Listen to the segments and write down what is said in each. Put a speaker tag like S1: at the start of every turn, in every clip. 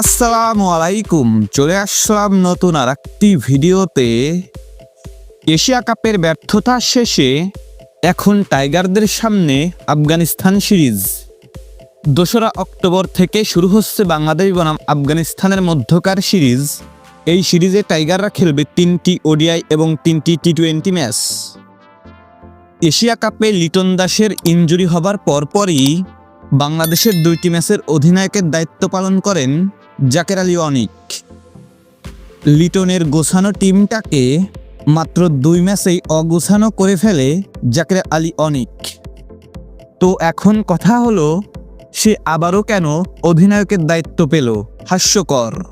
S1: আসসালামু আলাইকুম। চলে আসলাম নতুন আর একটি ভিডিওতে। এশিয়া কাপের ব্যর্থতা শেষে এখন টাইগারদের সামনে আফগানিস্তান সিরিজ। দোসরা অক্টোবর থেকে শুরু হচ্ছে বাংলাদেশ বনাম আফগানিস্তানের মধ্যকার সিরিজ। এই সিরিজে টাইগাররা খেলবে তিনটি ওডিআই এবং তিনটি টি টোয়েন্টি ম্যাচ। এশিয়া কাপে লিটন দাসের ইনজুরি হবার পরপরই বাংলাদেশের দুইটি ম্যাচের অধিনায়কের দায়িত্ব পালন করেন জাকের আলী অনিক। লিটনের গোছানো টিমটাকে মাত্র দুই ম্যাচেই অগোছানো করে ফেলে জাকের আলী অনিক। তো এখন কথা হলো, সে আবারও কেন অধিনায়কের দায়িত্ব পেল? হাস্যকর।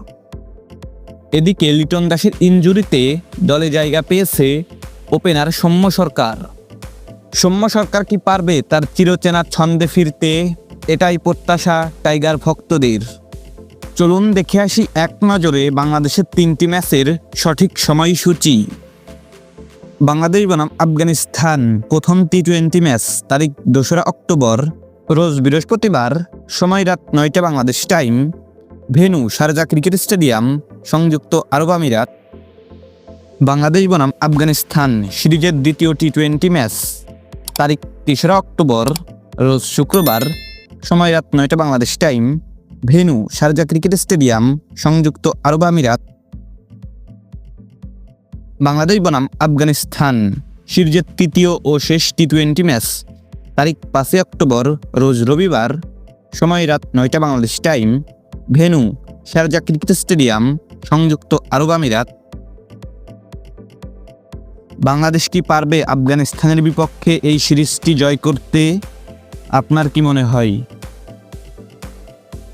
S1: এদিকে লিটন দাসের ইনজুরিতে দলে জায়গা পেয়েছে ওপেনার সৌম্য সরকার। সৌম্য সরকার কি পারবে তার চিরচেনা ছন্দে ফিরতে, এটাই প্রত্যাশা টাইগার ভক্তদের। চলুন দেখে আসি এক নজরে বাংলাদেশের তিনটি ম্যাচের সঠিক সময়সূচি। বাংলাদেশ বনাম আফগানিস্তান, প্রথম টি টোয়েন্টি ম্যাচ, তারিখ দোসরা অক্টোবর, রোজ বৃহস্পতিবার, সময় রাত নয়টা Bangladesh time. Venue Sharjah cricket stadium, সংযুক্ত আরব আমিরাত। বাংলাদেশ বনাম আফগানিস্তান, সিরিজের দ্বিতীয় টি টোয়েন্টি ম্যাচ, তারিখ তেসরা অক্টোবর, রোজ শুক্রবার, সময় রাত নয়টা Bangladesh time. Venue Sharjah cricket stadium, সংযুক্ত আরব আমিরাত, বাংলাদেশ বনাম আফগানিস্তান। সিরিজের তৃতীয় ও শেষ টি টোয়েন্টি ম্যাচ, তারিখ পাঁচই অক্টোবর, রোজ রবিবার, সময় রাত নয়টা Bangladesh time. Venue Sharjah cricket stadium, সংযুক্ত আরব আমিরাত। বাংলাদেশ কি পারবে আফগানিস্তানের বিপক্ষে এই সিরিজটি জয় করতে? আপনার কি মনে হয়?